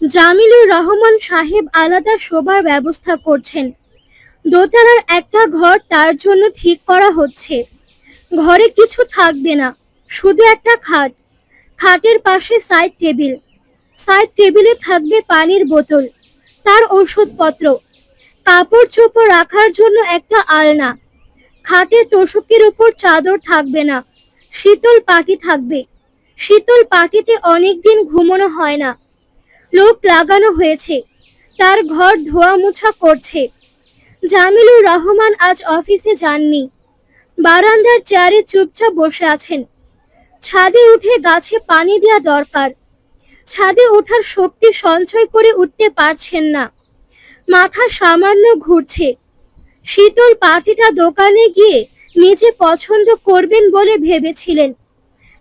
জামিলুর রহমান সাহেব আলাদা শোবার ব্যবস্থা করছেন। দোতলার একটা ঘর তার জন্য ঠিক করা হচ্ছে। ঘরে কিছু থাকবে না, শুধু একটা খাট। খাটের পাশে সাইড টেবিল সাইড টেবিলে থাকবে পানির বোতল, তার ওষুধপত্র কাপড় চোপড় রাখার জন্য একটা আলনা। খাটে তোষকের উপর চাদর থাকবে না, শীতল পাটি থাকবে। শীতল পাটিতে অনেক দিন ঘুমানো হয় না। লোক লাগানো হয়েছে, তার ঘর ধোয়া মোছা করছে। জামিলুর রহমান আজ অফিসে যাননি, বারান্দার চেয়ারে চুপচাপ বসে আছেন। ছাদে উঠে গাছে পানি দেওয়া দরকার, ছাদে ওঠার শক্তি সঞ্চয় করে উঠতে পারছেন না। মাথা সামান্য ঘুরছে শীতল পাটিটা দোকানে গিয়ে নিজে পছন্দ করবেন বলে ভেবেছিলেন।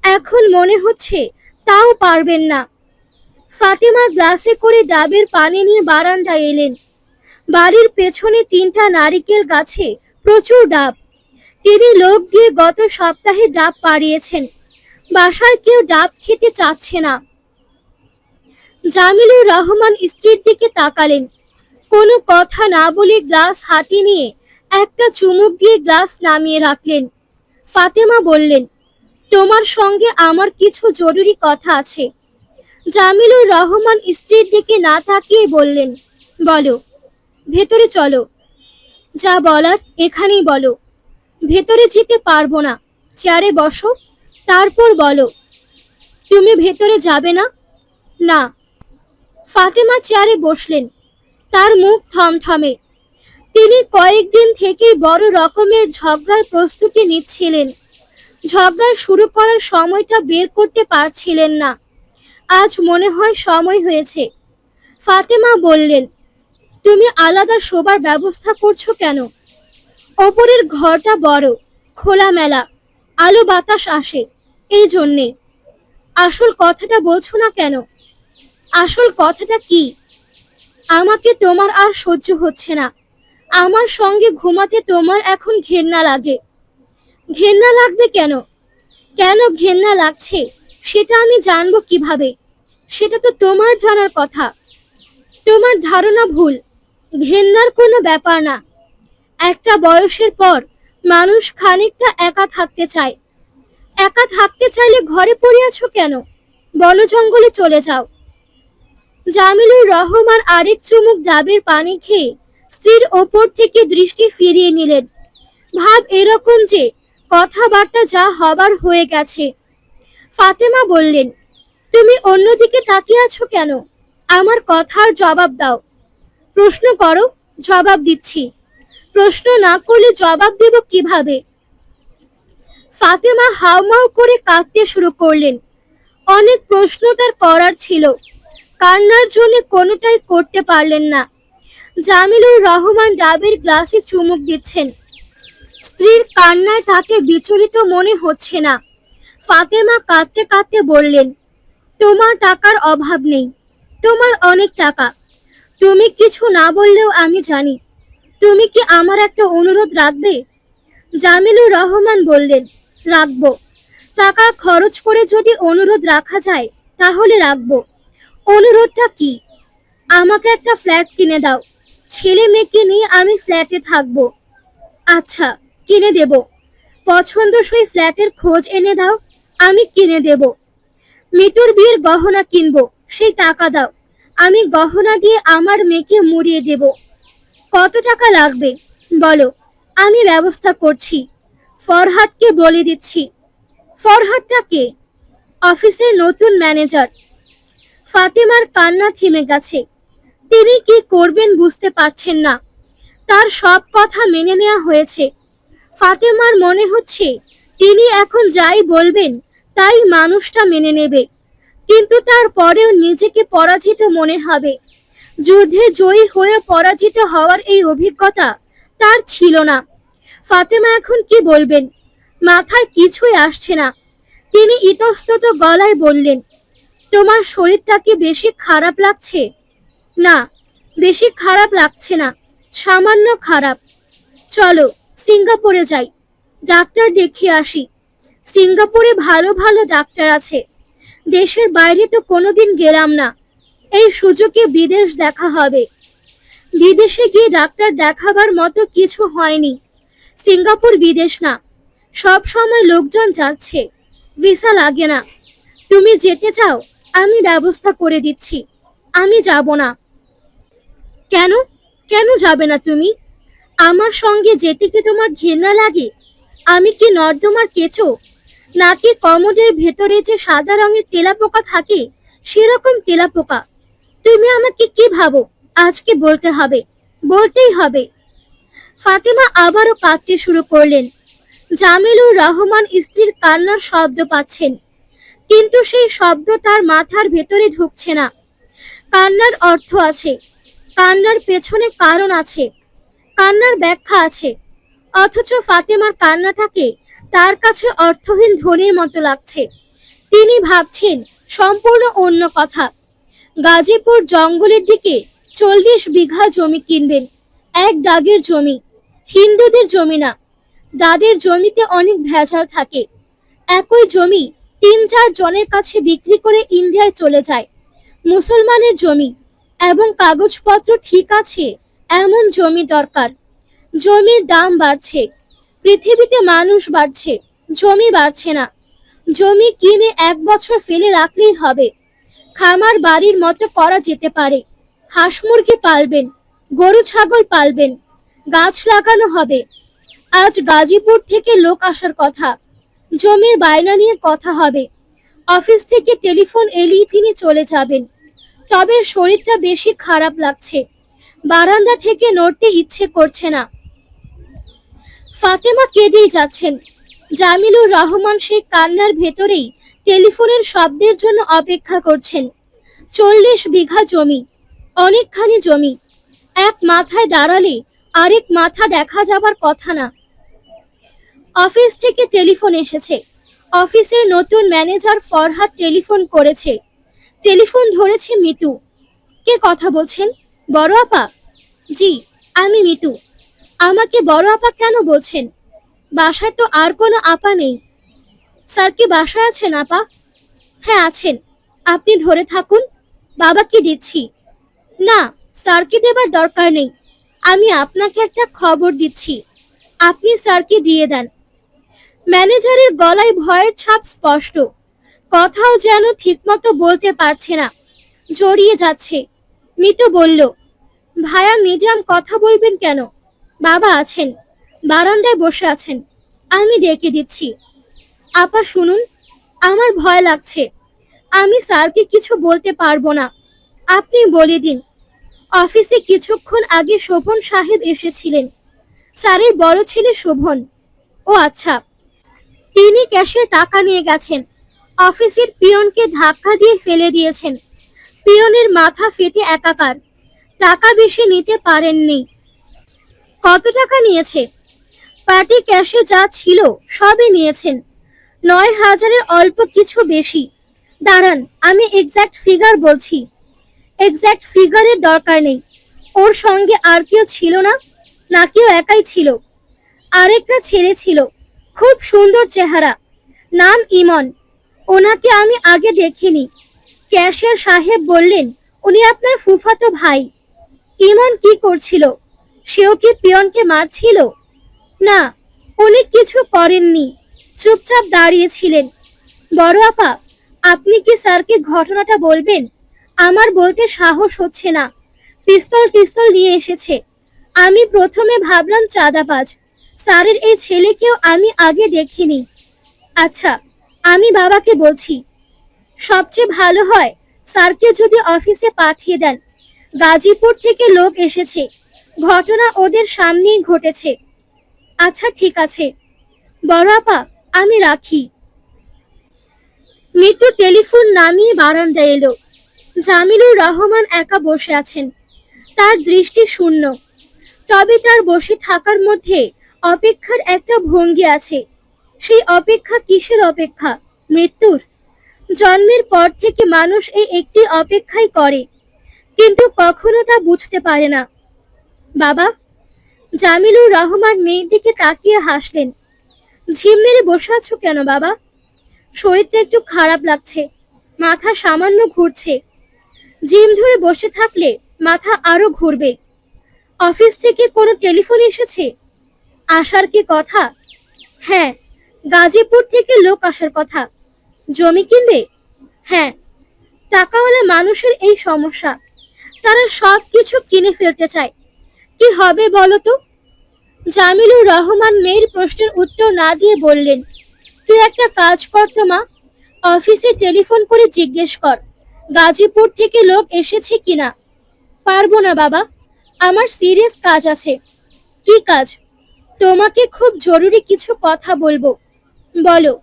এখন মনে হচ্ছে তাও পারবেন না। ফাতেমা গ্লাসে করে ডাবের পানি নিয়ে বারান্দায় এলেন। বাড়ির পেছনে তিনটা নারিকেল গাছে প্রচুর ডাব। তিনি লোক দিয়ে গত সপ্তাহে ডাব পাড়িয়েছেন। বাসায় কেউ ডাব খেতে চাচ্ছে না। জামিলুর রহমান স্ত্রীর দিকে তাকালেন। কোনো কথা না বলে গ্লাস হাতে নিয়ে একটা চুমুক দিয়ে গ্লাস নামিয়ে রাখলেন। ফাতেমা বললেন, তোমার সঙ্গে আমার কিছু জরুরি কথা আছে। জামিলুর রহমান স্ত্রীর দিকে না তাকিয়ে বললেন, বলো, ভেতরে চলো। যা বলার এখানেই বলো। ভেতরে যেতে পারব না। চেয়ারে বসো, তারপর বলো। তুমি ভেতরে যাবে না? না। ফাতেমা চেয়ারে বসলেন। তার মুখ থমথমে। তিনি কয়েকদিন থেকেই বড় রকমের ঝগড়ার প্রস্তুতি নিচ্ছিলেন। ঝগড়া শুরু করার সময়টা বের করতে পারছিলেন না। আজ মনে হয় সময় হয়েছে। ফাতেমা বললেন, তুমি আলাদা শোবার ব্যবস্থা করছ কেন? ওপরের ঘরটা বড়, খোলামেলা, আলো বাতাস আসে, এই জন্যে। আসল কথাটা বলছো না কেন? আসল কথাটা কি? আমাকে তোমার আর সহ্য হচ্ছে না। আমার সঙ্গে ঘুমাতে তোমার এখন ঘেন্না লাগে। ঘেন্না লাগবে কেন? কেন ঘেন্না লাগছে? সেটা আমি জানব কীভাবে? সেটা তো তোমার জানার কথা। তোমার ধারণা ভুল। ঘেন্নার কোনো ব্যাপার না। একটা বয়সের পর মানুষ খানিকটা একা থাকতে চায়। একা থাকতে চাইলে ঘরে পড়ে আছো কেন? বন জঙ্গলে চলে যাও। জামিলুর রহমান আরেক চুমুক ডাবের পানি খেয়ে স্ত্রীর ওপর থেকে দৃষ্টি ফিরিয়ে নিলেন। ভাব এরকম যে কথাবার্তা যা হবার হয়ে গেছে। ফাতেমা বললেন, তুমি অন্যদিকে তাকিয়ে আছো কেন? আমার কথার জবাব দাও। প্রশ্ন করো, জবাব দিচ্ছি। প্রশ্ন না করলে জবাব দেব কীভাবে? ফাতেমা হাউমাউ করে কাঁদতে শুরু করলেন। অনেক প্রশ্ন তার করার ছিল। কান্নার জন্য কোনোটাই করতে পারলেন না। জামিলুর রহমান ডাবের গ্লাসে চুমুক দিচ্ছেন। স্ত্রীর কান্নায় তাকে বিচলিত মনে হচ্ছে না। ফাতেমা কাঁদতে কাঁদতে বললেন, তোমার টাকার অভাব নেই, তোমার অনেক টাকা। তুমি কিছু না বললেও আমি জানি। তুমি কি আমার একটা অনুরোধ রাখবে? জামিলুর রহমান বললেন, রাখব। টাকা খরচ করে যদি অনুরোধ রাখা যায়, তাহলে রাখব। অনুরোধটা কি? আমাকে একটা ফ্ল্যাট কিনে দাও। ছেলে মেয়েকে নিয়ে আমি ফ্ল্যাটে থাকব। আচ্ছা কিনে দেব। পছন্দসই ফ্ল্যাটের খোঁজ এনে দাও, আমি কিনে দেব। মিতুর বিয়ের গহনা কিনবো, সেই টাকা দাও। আমি গহনা দিয়ে আমার মেয়েকে মুড়িয়ে দেব। কত টাকা লাগবে? বলো, আমি ব্যবস্থা করছি। ফরহাদকে বলে দিচ্ছি। ফরহাদটা কে? অফিসের নতুন ম্যানেজার ফাতেমার কান্না থেমে গেছে। তিনি কি করবেন বুঝতে পারছেন না। তার সব কথা মেনে নেওয়া হয়েছে। ফাতেমার মনে হচ্ছে, তিনি এখন যাই বলবেন, তাই মানুষটা মেনে নেবে। কিন্তু তারপরেও নিজেকে পরাজিত মনে হবে। যুদ্ধে জয়ী হয়ে পরাজিত হওয়ার এই অভিজ্ঞতা তার ছিল না। ফাতেমা এখন কি বলবেন? মাথায় কিছুই আসছে না। তিনি ইতস্তত গলায় বললেন তোমার শরীরটা কি বেশি খারাপ লাগছে? না, বেশি খারাপ লাগছে না, সামান্য খারাপ। চলো, সিঙ্গাপুরে যাই। ডাক্তার দেখিয়ে আসি। সিঙ্গাপুরে ভালো ভালো ডাক্তার আছে। দেশের বাইরে তো কোনোদিন গেলাম না। এই সুযোগে বিদেশ দেখা হবে। বিদেশে গিয়ে ডাক্তার দেখাবার মতো কিছু হয়নি। সিঙ্গাপুর বিদেশ না। সব সময় লোকজন যাচ্ছে। ভিসা লাগে না। তুমি যেতে চাও? আমি ব্যবস্থা করে দিচ্ছি। আমি যাব না। কেন? কেন যাবে না তুমি? আমার সঙ্গে যেতে কি তোমার ঘৃণা লাগে? আমি কি নর্দমার কেঁচো? নাকি কমোডের ভেতরে যে সাদা রঙের তেলাপোকা থাকে, সেরকম তেলাপোকা? তুমি আমাকে কি ভাবো? আজকে বলতে হবে। বলতেই হবে। ফাতেমা আবারও কাঁদতে শুরু করলেন। জামিলুর রহমান স্ত্রীর কান্নার শব্দ পাচ্ছেন। কিন্তু সেই শব্দ তার মাথার ভেতরে ঢুকছে না। কান্নার অর্থ আছে, কান্নার পেছনে কারণ আছে, কান্নার ব্যাখ্যা আছে। অথচ ফাতেমার কান্নাটাকে তার কাছে অর্থহীন ধ্বনির মতো লাগছে। তিনি ভাবছেন, সম্পূর্ণ অন্য কথা। গাজীপুর জঙ্গলের দিকে চল্লিশ বিঘা জমি কিনবেন, এক দাগের জমি। হিন্দুদের জমি না, দাদের জমিতে অনেক ভেজাল থাকে। একই জমি তিন চার জনের কাছে বিক্রি করে ইন্ডিয়ায় চলে যায়। মুসলমানের জমি এবং কাগজপত্র ঠিক আছে, এমন জমি দরকার। জমির দাম বাড়ছে, পৃথিবীতে মানুষ বাড়ছে, জমি বাড়ছে না। জমি কিনে এক বছর ফেলে রাখলেই হবে। খামার বাড়ির মতো করা যেতে পারে। হাঁস মুরগি পালবেন, গরু, ছাগল পালবেন, গাছ লাগানো হবে। আজ গাজীপুর থেকে লোক আসার কথা। জমির বায়না নিয়ে কথা হবে। অফিস থেকে টেলিফোন এলেই তিনি চলে যাবেন। তবে শরীরটা বেশি খারাপ লাগছে। বারান্দা থেকে নড়তে ইচ্ছে করছে না। ফাতেমা কেঁদেই যাচ্ছেন। জামিলুর রহমান সেই কান্নার ভেতরেই টেলিফোনের শব্দের জন্য অপেক্ষা করছেন। চল্লিশ বিঘা জমি, অনেকখানি জমি। এক মাথায় দাঁড়ালে আরেক মাথা দেখা যাবার কথা না। অফিস থেকে টেলিফোন এসেছে। অফিসের নতুন ম্যানেজার ফরহাদ টেলিফোন করেছে। টেলিফোন ধরেছে মিতু। কে কথা বলছেন? বড় আপা? জি, আমি মিতু। আমাকে বড় আপা কেন বলছেন? বাসায় তো আর কোনো আপা নেই। স্যার কি বাসায় আছেন আপা? হ্যাঁ আছেন। আপনি ধরে থাকুন। বাবাকে দিচ্ছি? না স্যারকে দেবার দরকার নেই। আমি আপনাকে একটা খবর দিচ্ছি। আপনি স্যারকে দিয়ে দেন। ম্যানেজারের গলায় ভয়ের ছাপ স্পষ্ট। কথাও যেন ঠিকমতো বলতে পারছে না। জড়িয়ে যাচ্ছে। মিতু বলল, ভায়া মিডিয়াম কথা বলবেন কেন? বাবা আছেন, বারান্দায় বসে আছেন। আমি ডেকে দিচ্ছি। আপা শুনুন, আমার ভয় লাগছে। আমি স্যারকে কিছু বলতে পারব না। আপনি বলে দিন। অফিসে কিছুক্ষণ আগে শোভন সাহেব এসেছিলেন। স্যারের বড় ছেলে শোভন। ও আচ্ছা তিনি ক্যাশে টাকা নিয়ে গেছেন। অফিসের পিয়নকে ধাক্কা দিয়ে ফেলে দিয়েছেন। পিয়নের মাথা ফেটে একাকার। টাকা বেশি নিতে পারেননি। কত টাকা নিয়েছে? পার্টি ক্যাশে যা ছিল সবই নিয়েছেন। নয় হাজারের অল্প কিছু বেশি। দাঁড়ান, আমি এক্স্যাক্ট ফিগার বলছি। এক্স্যাক্ট ফিগারের দরকার নেই। ওর সঙ্গে আর কেউ ছিল না? নাকিও একাই ছিল। আরেকটা ছেলে ছিল। খুব সুন্দর চেহারা। নাম ইমন। ওনাকে আমি আগে দেখিনি। ক্যাশিয়ার সাহেব বললেন, উনি আপনার ফুফাতো ভাই। ইমন কি করছিল? সেও কি পিয়নকে মারছিল? না, উনি কিছু করেননি। চুপচাপ দাঁড়িয়েছিলেন। বড় আপা, আপনি কি স্যারকে ঘটনাটা বলবেন? আমার বলতে সাহস হচ্ছে না। পিস্তল টিস্তল নিয়ে এসেছে। আমি প্রথমে ভাবলাম চাঁদাবাজ। স্যারের এই ছেলেকেও আমি আগে দেখিনি। আচ্ছা আমি বাবাকে বলছি, সবচেয়ে ভালো হয় স্যারকে যদি অফিসে পাঠিয়ে দেন। গাজীপুর থেকে লোক এসেছে, ঘটনা ওদের সামনেই ঘটেছে। আচ্ছা ঠিক আছে। বড় আপা, আমি রাখি। মৃত্যু টেলিফোন নামিয়ে বারান্দায় এলো। জামিলুর রহমান একা বসে আছেন। তার দৃষ্টি শূন্য। তবে তার বসে থাকার মধ্যে অপেক্ষার একটা ভঙ্গি আছে। সেই অপেক্ষা কিসের অপেক্ষা? মৃত্যুর? জন্মের পর থেকে মানুষ এই একটি অপেক্ষাই করে, কিন্তু কখনো তা বুঝতে পারে না। বাবা, জামিলুর রহমান মেয়ের দিকে তাকিয়ে হাসলেন। ঝিম মেরে বসে আছো কেন বাবা? শরীরটা একটু খারাপ লাগছে, মাথা সামান্য ঘুরছে। জিম ধরে বসে থাকলে মাথা আরও ঘুরবে। অফিস থেকে কোনো টেলিফোন এসেছে? আসার কি কথা? হ্যাঁ গাজীপুর থেকে লোক আসার কথা। জমি কিনবে? হ্যাঁ টাকাওয়ালা মানুষের এই সমস্যা। তারা সব কিছু কিনে ফেলতে চায়। কি হবে বলো তো জামিলুর রহমান মেয়ের প্রশ্নের উত্তর না দিয়ে বললেন, তুই একটা কাজ কর তো মা। অফিসে টেলিফোন করে জিজ্ঞেস কর, গাজীপুর থেকে লোক এসেছে কিনা? পারব না বাবা, আমার সিরিয়াস কাজ আছে। কি কাজ? তোমাকে খুব জরুরি কিছু কথা বলব। বলো,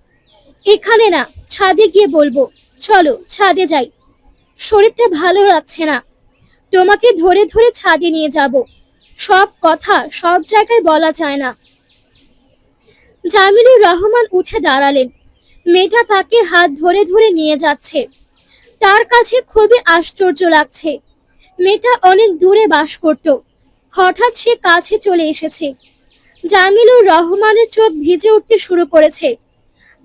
এখানে না, ছাদে গিয়ে বলব। চলো, ছাদে যাই। শরীরটা ভালো লাগছে না। তোমাকে ধরে ধরে ছাদে নিয়ে যাব। সব কথা সব জায়গায় বলা যায় না। জামিলুর রহমান উঠে দাঁড়ালেন। মেয়েটা তাকে হাত ধরে ধরে নিয়ে যাচ্ছে। তার কাছে খুবই আশ্চর্য লাগছে। মেয়েটা অনেক দূরে বাস করত। হঠাৎ সে কাছে চলে এসেছে। জামিলুর রহমানের চোখ ভিজে উঠতে শুরু করেছে।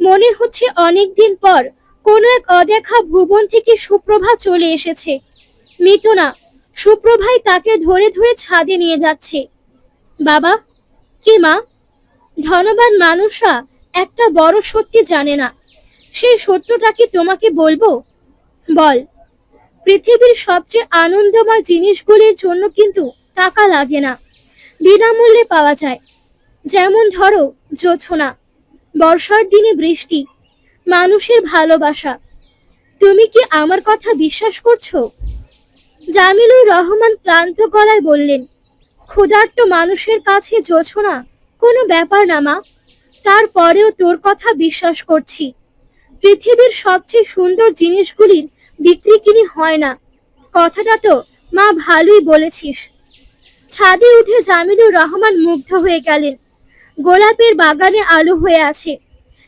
মনে হচ্ছে অনেক দিন পর কোনো এক অদেখা ভুবন থেকে সুপ্রভা চলে এসেছে। মিতু না সুপ্রভাই তাকে ধরে ধরে ছাদে নিয়ে যাচ্ছে। বাবা, কি মা? ধনবান মানুষরা একটা বড় সত্যি জানে না। সেই সত্যটা কি তোমাকে বলব? বল। পৃথিবীর সবচেয়ে আনন্দময় জিনিসগুলির জন্য কিন্তু টাকা লাগে না। বিনামূল্যে পাওয়া যায়। যেমন ধরো জোছনা, বর্ষার দিনে বৃষ্টি, মানুষের ভালোবাসা। তুমি কি আমার কথা বিশ্বাস করছ? জামিলুর রহমান ক্লান্ত গলায় বললেন, ক্ষুধার্ত মানুষের কাছে জোছনা কোনো ব্যাপার না মা। তারপরেও তোর কথা বিশ্বাস করছি। পৃথিবীর সবচেয়ে সুন্দর জিনিসগুলির বিক্রি কিনি হয় না। কথাটা তো মা ভালোই বলেছিস। ছাদে উঠে জামিলুর রহমান মুগ্ধ হয়ে গেলেন। গোলাপের বাগানে আলো হয়ে আছে।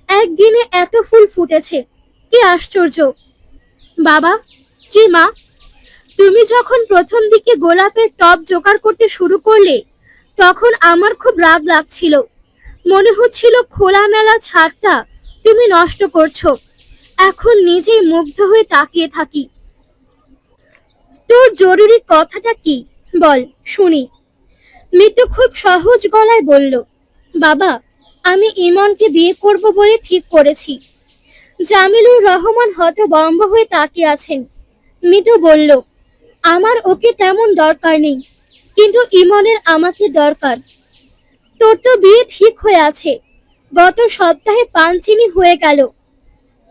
একদিনে এত ফুল ফুটেছে, কি আশ্চর্য। বাবা, কি মা? তুমি যখন প্রথম দিকে গোলাপের টব জোগাড় করতে শুরু করলে, তখন আমার খুব রাগ লাগছিল। মনে হচ্ছিল খোলামেলা ছাদটা তুমি নষ্ট করছ। এখন নিজেই মুগ্ধ হয়ে তাকিয়ে থাকি। তোর জরুরি কথাটা কি? বল, শুনি। মিতু খুব সহজ গলায় বলল বাবা, আমি ইমনকে বিয়ে করব বলে ঠিক করেছি। জামিলুর রহমান হতবম্ব হয়ে তাকিয়ে আছেন। মিতু বলল, আমার ওকে তেমন দরকার নেই, কিন্তু ইমনের আমাকে দরকার। তোর তো বিয়ে ঠিক হয়ে আছে, গত সপ্তাহে পাঞ্চিনি হয়ে গেল।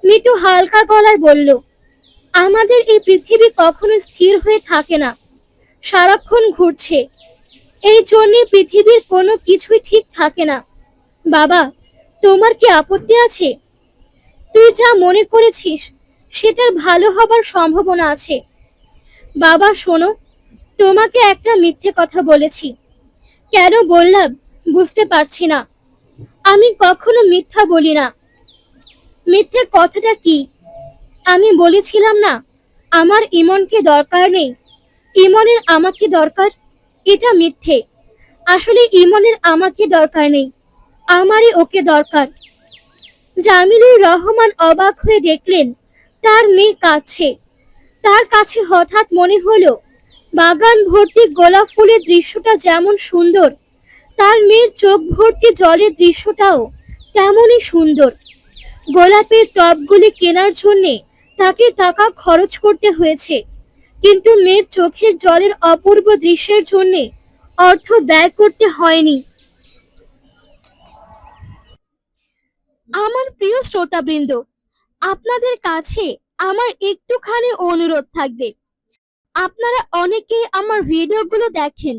মিতু হালকা গলায় বলল, আমাদের এই পৃথিবী কখনো স্থির হয়ে থাকে না। সারাক্ষণ ঘুরছে এই জন্যে পৃথিবীর কোনো কিছুই ঠিক থাকে না। বাবা, তোমার কি আপত্তি আছে? তুই যা মনে করেছিস, সেটার ভালো হবার সম্ভাবনা আছে। বাবা, শোনো, তোমাকে একটা মিথ্যে কথা বলেছি। কেন বললাম, বুঝতে পারছি না। আমি কখনো মিথ্যা বলি না। মিথ্যে কথাটা কি? আমি বলেছিলাম না, আমার ইমনকে দরকার নেই। ইমনের আমাকে দরকার? এটা মিথ্যে। আসলে ইমনের আমাকে দরকার নেই। আমারই ওকে দরকার। জামিলুর রহমান অবাক হয়ে দেখলেন, তার মেয়ে কাছে। তার কাছে হঠাৎ মনে হলো, বাগান ভর্তি গোলাপ ফুলের দৃশ্যটা যেমন সুন্দর, তার মেয়ের চোখ ভর্তি জলের দৃশ্যটাও তেমনই সুন্দর। গোলাপের টবগুলি কেনার জন্যে তাকে টাকা খরচ করতে হয়েছে। কিন্তু মেয়ের চোখের জলের অপূর্ব দৃশ্যের জন্য অর্থ ব্যয় করতে হয়নি। আমার প্রিয় শ্রোতাবৃন্দ, আপনাদের কাছে আমার একটুখানি অনুরোধ থাকবে। আপনারা অনেকেই আমার ভিডিওগুলো দেখেন,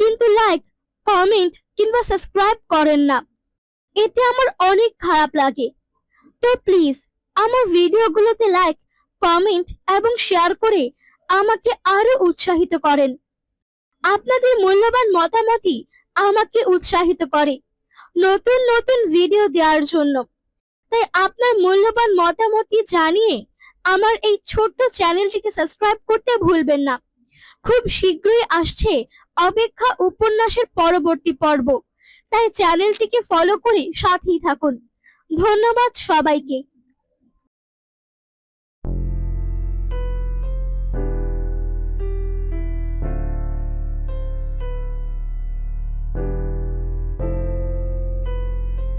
কিন্তু লাইক কমেন্ট কিংবা সাবস্ক্রাইব করেন না। এতে আমার অনেক খারাপ লাগে। তো প্লিজ আমার ভিডিওগুলোতে লাইক কমেন্ট এবং শেয়ার করে আমাকে আরও উৎসাহিত করেন। আপনাদের মূল্যবান মতামতই আমাকে উৎসাহিত করে নতুন নতুন ভিডিও দেওয়ার জন্য। তাই আপনার মূল্যবান মতামতটি জানিয়ে আমার এই ছোট্ট চ্যানেলটিকে সাবস্ক্রাইব করতে ভুলবেন না। খুব শীঘ্রই আসছে অপেক্ষা উপন্যাসের পরবর্তী পর্ব। তাই চ্যানেলটিকে ফলো করে সাথেই থাকুন। ধন্যবাদ সবাইকে।